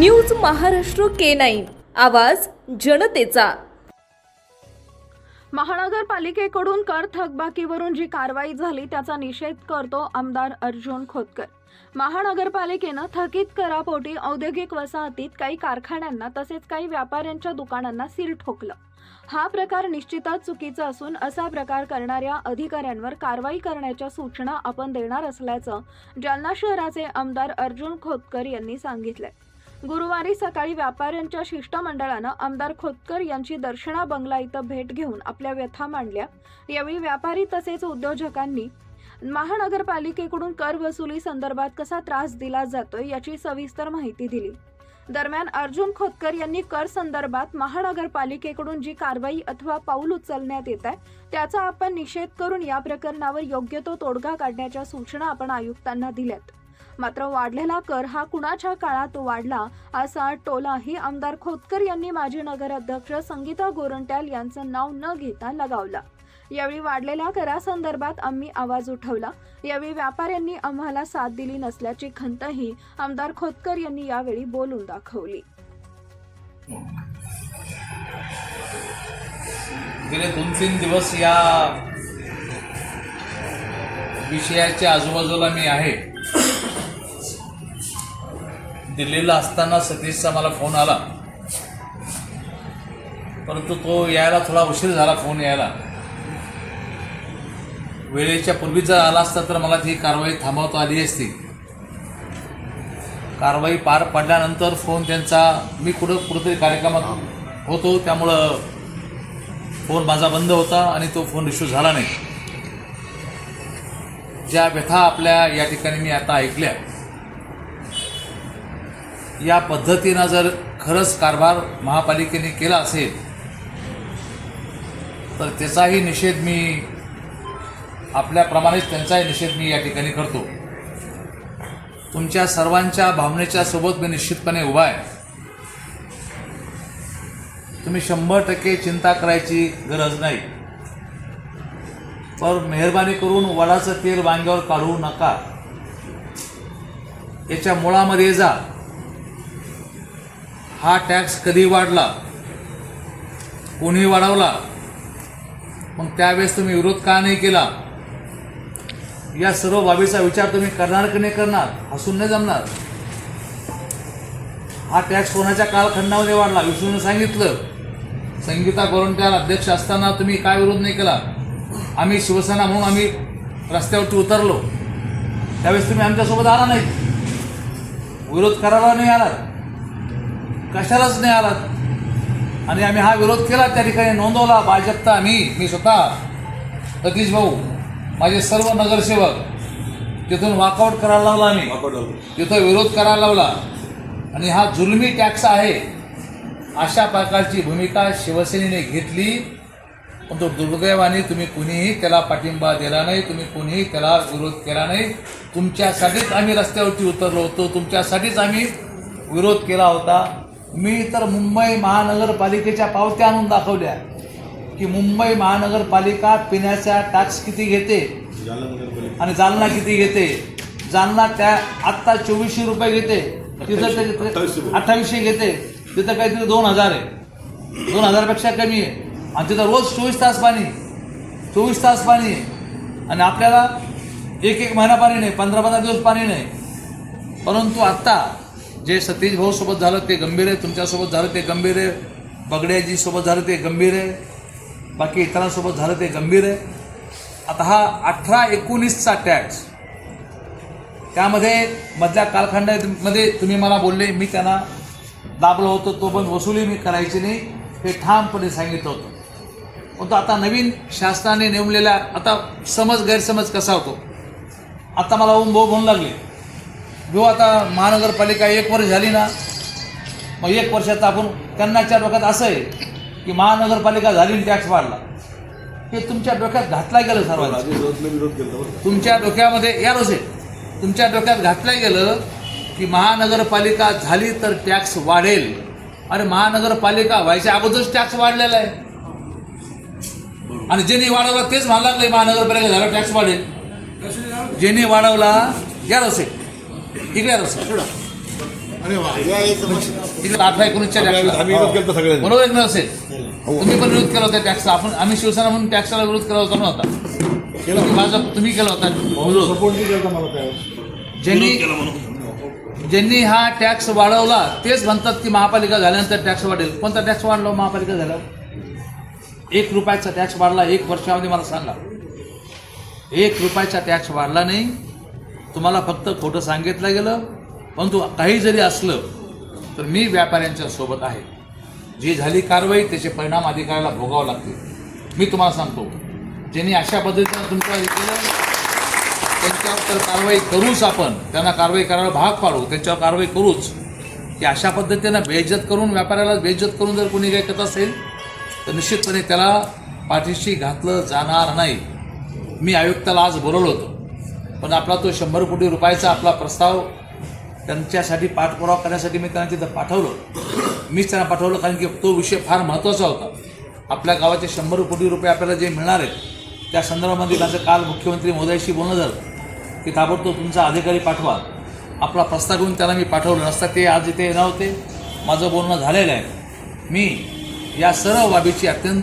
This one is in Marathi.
News Maharashtra K nine. आवाज जनतेचा. महानगरपालिकेकडून कर थकबाकीवरून जी कारवाई झाली त्याचा निषेध करतो आमदार अर्जुन खोतकर. महानगरपालिकेनं थकीत करापोटी औद्योगिक वसाहतीत काही कारखान्यांना तसेच काही व्यापाऱ्यांच्या दुकानांना सील ठोकलं. हा प्रकार निश्चितच चुकीचा असून असा प्रकार करणाऱ्या अधिकाऱ्यांवर कारवाई करण्याच्या सूचना आपण देणार असल्याचं जालना शहराचे आमदार अर्जुन खोतकर यांनी सांगितलंय. गुरुवारी सकाळी व्यापाऱ्यांच्या शिष्टमंडळानं आमदार खोतकर यांची दर्शना बंगला इथं भेट घेऊन आपल्या व्यथा मांडल्या. यावेळी व्यापारी तसेच उद्योजकांनी महानगरपालिकेकडून कर वसुली संदर्भात कसा त्रास दिला जातोय याची सविस्तर माहिती दिली. दरम्यान अर्जुन खोतकर यांनी कर संदर्भात महानगरपालिकेकडून जी कारवाई अथवा पाऊल उचलण्यात येत आहे त्याचा आपण निषेध करून या प्रकरणावर योग्य तो तोडगा काढण्याच्या सूचना आपण आयुक्तांना दिल्यात. मात्र वाढलेला कर हा कुणाच्या काळात वाढला असा टोलाही आमदार खोतकर यांनी माजी नगराध्यक्ष संगीता गोरंट्याल यांचं नाव न घेता लगावला. यावेळी वाढलेल्या करासंदर्भात आम्ही आवाज उठवला. यावेळी व्यापाऱ्यांनी आम्हाला साथ दिली नसल्याची खंतही आमदार खोतकर यांनी यावेळी बोलून दाखवली. गेले दोन तीन दिवस या विषयाच्या आजूबाजूला मी आहे. दिल्लीला असताना सतीशचा मला फोन आला. परंतु तो यायला थोडा उशीर झाला फोन यायला. वेळेच्या पूर्वी जर आला असता तर मला ती कारवाई थांबवता आली असती. कारवाई पार पडल्यानंतर फोन त्यांचा मी कुठं कुठंतरी कार्यक्रमात होतो त्यामुळं फोन माझा बंद होता आणि तो फोन इश्यू झाला नाही. ज्या व्यथा आपल्या या ठिकाणी मी आता ऐकल्या. या पद्धतीनं जर खरंच कारभार महापालिकेने केला असेल तर त्याचाही निषेध मी आपल्याप्रमाणेच त्यांचाही निषेध मी या ठिकाणी करतो. तुमच्या सर्वांच्या भावनेच्या सोबत मी निश्चितपणे उभा आहे. तुम्ही शंभर टक्के चिंता करायची गरज नाही. पण मेहरबानी करून वडाचं तेल वांग्यावर काढू नका. याच्या मुळामध्ये जा. हा टॅक्स कधी वाढला? कोणी वाढवला? मग त्यावेळेस तुम्ही विरोध का नाही केला? या सर्व बाबीचा विचार तुम्ही करणार की नाही करणार? हसून नाही जमणार? हा टॅक्स कोणाच्या कालखंडामध्ये वाढला? विष्णूने सांगितलं. संगीता गोरंट्याला अध्यक्ष असताना तुम्ही काय विरोध नाही केला? आम्ही शिवसेना म्हणून आम्ही रस्त्यावरती उतरलो. त्यावेळेस तुम्ही आमच्यासोबत आला नाही. विरोध करायला नाही आलात. कशालाच नाही आलात? आणि आम्ही हा विरोध केला त्या ठिकाणी नोंदवला भाजपचा मी मी स्वतः सतीश भाऊ माझे सर्व नगरसेवक तिथून वॉकआउट करायला लावला आम्ही. तिथं विरोध करायला लावला. आणि हा जुलमी टॅक्स आहे. अशा प्रकारची भूमिका शिवसेनेने घेतली. पण तो दुर्दैवाने तुम्ही कुणीही त्याला पाठिंबा दिला नाही तुम्ही कुणीही त्याला विरोध केला नाही. तुमच्यासाठीच आम्ही रस्त्यावरती उतरलो होतो. तुमच्यासाठीच आम्ही विरोध केला होता. मी तर मुंबई महानगरपालिकेच्या पावत्या आणून दाखवल्या की मुंबई महानगरपालिका पिण्याचा टॅक्स किती घेते आणि जालना किती घेते. जालना त्या आत्ता चोवीसशे रुपये घेते. तिथं ते अठ्ठावीसशे घेते. तिथं काहीतरी दोन हजार आहे. दोन हजारपेक्षा कमी आहे. आणि तिथं रोज चोवीस तास पाणी चोवीस तास पाणी आहे. आणि आपल्याला एक एक महिना पाणी नाही पंधरा पंधरा दिवस पाणी नाही. परंतु आत्ता जे सतीश भाऊ सोबत झालं ते गंभीर आहे तुमच्यासोबत झालं ते गंभीर आहे बगड्याजीसोबत झालं ते गंभीर आहे बाकी इतरांसोबत झालं ते गंभीर आहे. आता हा अठरा एकोणीसचा टॅक्स त्यामध्ये मधल्या कालखंडामध्ये तुम्ही मला बोलले मी त्यांना दाबलं होतं तो पण वसुली मी करायची नाही हे ठामपणे सांगितलं होतं. परंतु आता नवीन शासनाने नेमलेला आता समज गैरसमज कसा होतो? आता मला ओम भाऊ म्हणू लागले. जो आता महानगरपालिका एक वर्ष झाली ना मग एक वर्षात आपण त्यांनाच्या डोक्यात असं आहे की महानगरपालिका झाली टॅक्स वाढला हे तुमच्या डोक्यात घातला गेलं सर्वांना तुमच्या डोक्यामध्ये या रोसे तुमच्या डोक्यात घातलं गेलं की महानगरपालिका झाली तर टॅक्स वाढेल. आणि महानगरपालिका व्हायच्या अगोदरच टॅक्स वाढलेला आहे. आणि ज्यांनी वाढवला तेच म्हणायला लागले महानगरपालिका झाला टॅक्स वाढेल. ज्यांनी वाढवला या रोसे इकडे या रोसे अरे वा. तिकडे अठरा एकोणीसच्या टॅक्सला आम्ही विरोध केला सगळ्यांनी. बरोबर आहे की नसेल तुम्ही पण विरोध केला होता टॅक्सला आपण आम्ही शिवसेना म्हणून टॅक्सला विरोध केला होता नव्हता. तुम्ही माझा तुम्ही केला होता. विरोध सपोर्ट नाही केला मला त्यावेळेस ज्यांनी ज्यांनी हा टॅक्स वाढवला तेच म्हणतात की महापालिका झाल्यानंतर टॅक्स वाढेल. कोणता टॅक्स वाढला महापालिका झाल्यावर एक रुपयाचा टॅक्स वाढला एक वर्षामध्ये मला सांगा. एक रुपयाचा टॅक्स वाढला नाही. तुम्हाला फक्त खोटं सांगितलं गेलं परंतु काही जरी असलं तर मी व्यापाऱ्यांच्या सोबत आहे. जी झाली कारवाई त्याचे परिणाम अधिकाऱ्याला भोगावं लागतील. मी तुम्हाला सांगतो ज्यांनी अशा पद्धतीनं तुमचं हे केलं त्यांच्यावर तर कारवाई करूच आपण. त्यांना कारवाई करायला भाग पाडू त्यांच्यावर कारवाई करूच. की अशा पद्धतीनं बेइज्जत करून व्यापाऱ्याला बेइज्जत करून जर कोणी काही करत असेल तर निश्चितपणे त्याला पाठीशी घातलं जाणार नाही. मी आयुक्ताला आज बोलवलं होतं. पण आपला तो शंभर कोटी रुपयाचा आपला प्रस्ताव त्यांच्यासाठी पाठपुरावा करण्यासाठी मी त्यांना तिथं पाठवलं. मीच त्यांना पाठवलं कारण की तो विषय फार महत्त्वाचा होता. आपल्या गावाचे शंभर कोटी रुपये आपल्याला जे मिळणार आहेत त्या संदर्भामध्ये माझं काल मुख्यमंत्री मोदयाशी बोलणं झालं. की ताबडतोब तुमचा अधिकारी पाठवा. आपला प्रस्ताव घेऊन त्याला मी पाठवलं नसता ते आज इथे येणार होते. माझं बोलणं झालेलं आहे. मी या सर्व बाबीची अत्यंत